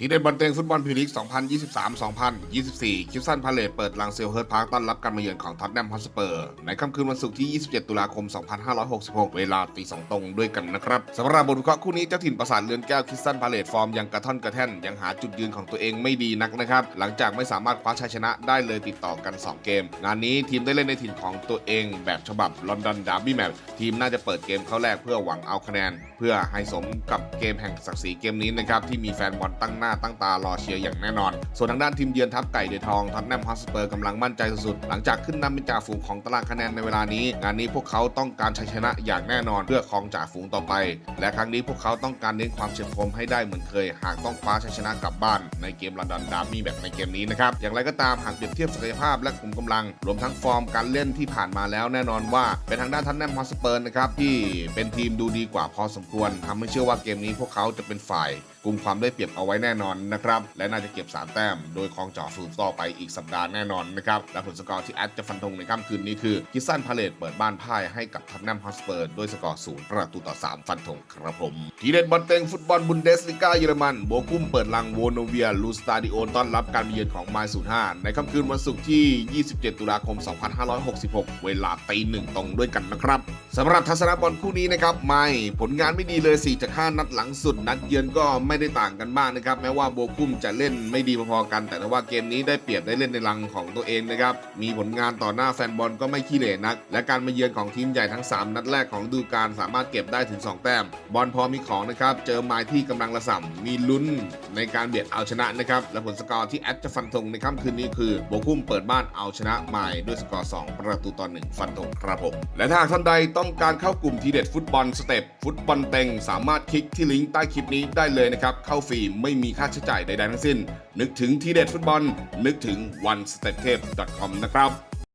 ทีเด็ดบอลเตงฟุตบอลพรีเมียร์ลีก 2023-2024 คิปสันพาเลตเปิดลังเซลเฮิร์ตพาร์คต้อนรับการมาเยือนของท็อตแนมฮอสเปอร์ ในค่ำคืนวันศุกร์ที่ 27 ตุลาคม 2566 เวลาตีสองตรงด้วยกันนะครับ สำหรับบทวิเคราะห์คู่นี้เจ้าถิ่นประสาทเรือนแก้วคิปสันพาเลตฟอร์มยังกระท่อนกระแท่น ยังหาจุดยืนของตัวเองไม่ดีนักนะครับ หลังจากไม่สามารถคว้าชัยชนะได้เลยติดต่อกัน 2 เกม งานนี้ทีมได้เล่นในถิ่นของตัวเอง แบบฉบับลอนดอนดาร์บี้แมตช์ทีมน่าจะเปิดเกมเข้าแรกเพื่อหวังเอาคะแนน เพื่อให้สมกับเกมแห่งศักดิ์ศรีเกมนี้นะครับที่มีแฟนบอลตั้งหน้าตั้งตารอเชียร์อย่างแน่นอน ส่วนทางด้านทีมเยือนทัพไก่เดือทองท็อตแนมฮอสเปอร์กำลังมั่นใจสุดๆ หลังจากขึ้นนำเป็นจ่าฝูงของตารางคะแนนในเวลานี้ งานนี้พวกเขาต้องการชัยชนะอย่างแน่นอนเพื่อครองจ่าฝูงต่อไป และครั้งนี้พวกเขาต้องการเน้นความเฉียบคมให้ได้เหมือนเคย หากต้องคว้าชัยชนะกลับบ้านในเกมลอนดอนดาร์บี้แบบในเกมนี้นะครับอย่างไรก็ตามหากเปรียบเทียบศักยภาพและขุมกำลัง รวมทั้งฟอร์มการเล่นที่ผ่านมาแล้วแน่นอนว่าเป็นทางด้านทันแนมฮอสเปอร์นะครับที่เป็นทีมดูดีกว่าพอสมควรทำให้เชื่อว่าเกมนี้พวกเขาจะเป็นฝ่ายกลุ่มความได้เปรียบเอาไว้แน่นอนนะครับ และน่าจะเก็บ 3 แต้ม โดยครองจ่อฝูงต่อไปอีกสัปดาห์แน่นอนนะครับ และผลสกอร์ที่แอดจะฟันธงในค่ำคืนนี้คือคิสซันพาเลตเปิดบ้านพ่ายให้กับทัพแนมฮอสเปอร์ด้วยสกอร์ศูนย์ประตูต่อ 3 ฟันธงครับผมทีเด็ดบอลเต็งฟุตบอลบุนเดสลิก้าเยอรมันโบกุ้มเปิดลังโวโนเวียลูสตาดิโอต้อนรับการมาเยือนของไมล์05ในค่ำคืนวันศุกร์ที่ 27 ตุลาคม 2566 เวลาตีหนึ่งตรงด้วยกันนะครับสำหรับทัศนบอลคู่นี้นะครับไม่ผลงานไม่ดีเลย4จาก5นัดหลังสุดนัดเยือนก็ไม่ได้ต่างกันมากนะครับม้ว่าโบกุ้มจะเล่นไม่ดีพอๆกัน แต่ว่าเกมนี้ได้เปรียบได้เล่นในรังของตัวเองนะครับ มีผลงานต่อหน้าแฟนบอลก็ไม่ขี้เหร่นัก และการมาเยือนของทีมใหญ่ทั้ง 3 นัดแรกของฤดูกาลสามารถเก็บได้ถึง 2 แต้ม บอลพอมีของนะครับ เจอไม้ที่กำลังระส่ำมีลุ้นในการเบียดเอาชนะนะครับ และผลสกอร์ที่แอดจะฟันธงในค่ำคืนนี้คือโบกุ้มเปิดบ้านเอาชนะไม้ด้วยสกอร์ 2 ประตูต่อ 1 ฟันธงครับผม และถ้าท่านใดต้องการเข้ากลุ่มทีเด็ดฟุตบอลสเต็ปฟุตบอลเต็งสามารถคลิกที่ลิงก์ใต้คลิปนี้ได้เลยนะครับ เข้าฟรีไม่มีค่าใช้จ่ายใดๆทั้งสิ้น นึกถึงทีเด็ดฟุตบอล นึกถึง one step tape com นะครับ